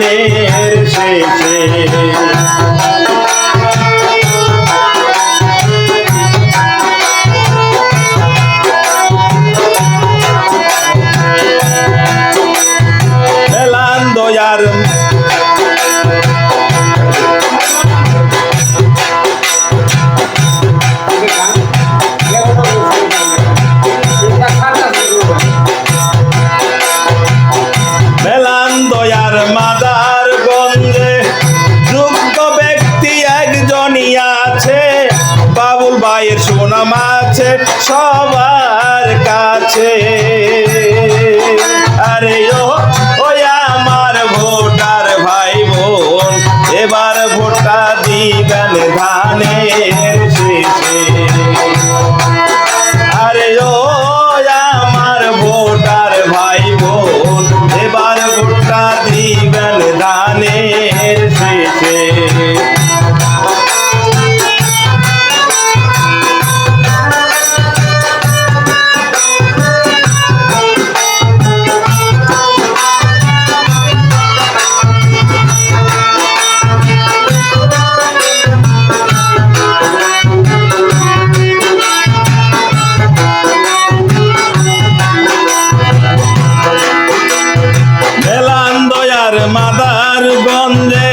জীবনের শেষে। সুনাম আছে সবার কাছে। গন্ধে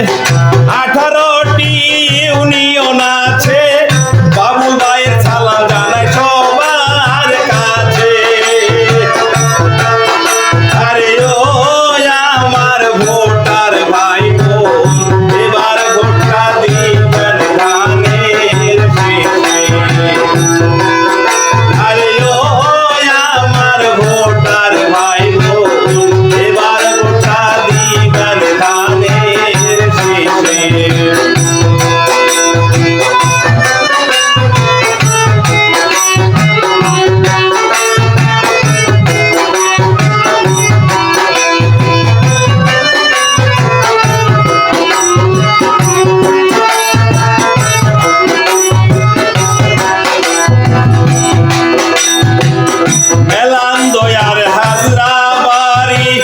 Mari,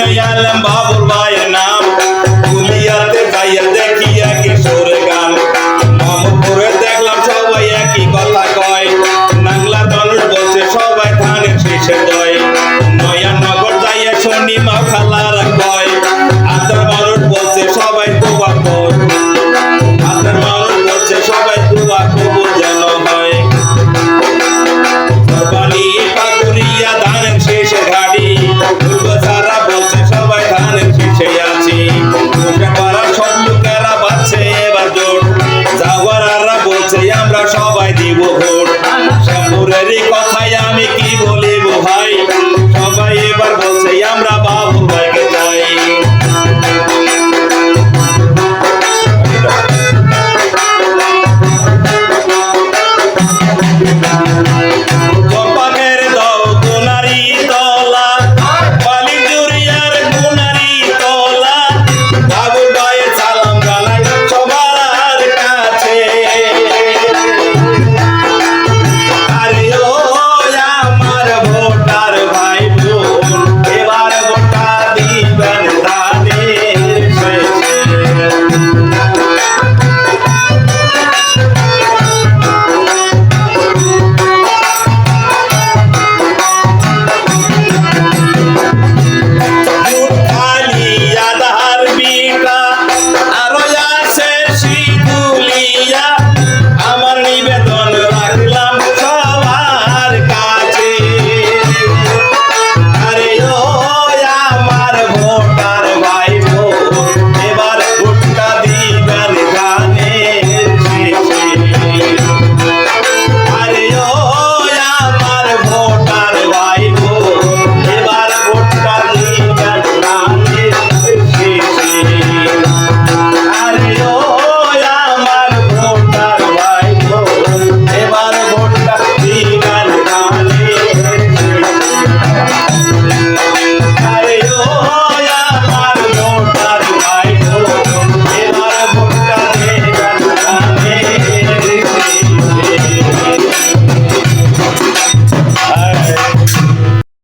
শুনাইয়া বাবুর ভাইয়ের নাম। গুলিয়াতে গাইয়া দেখিয়া কিশোর গান। মহম্মদপুরে দেখলাম সবাই একই কথা কয়। নাংলা মানুষ বলছে, সবাই ধানের শীষের Whoa.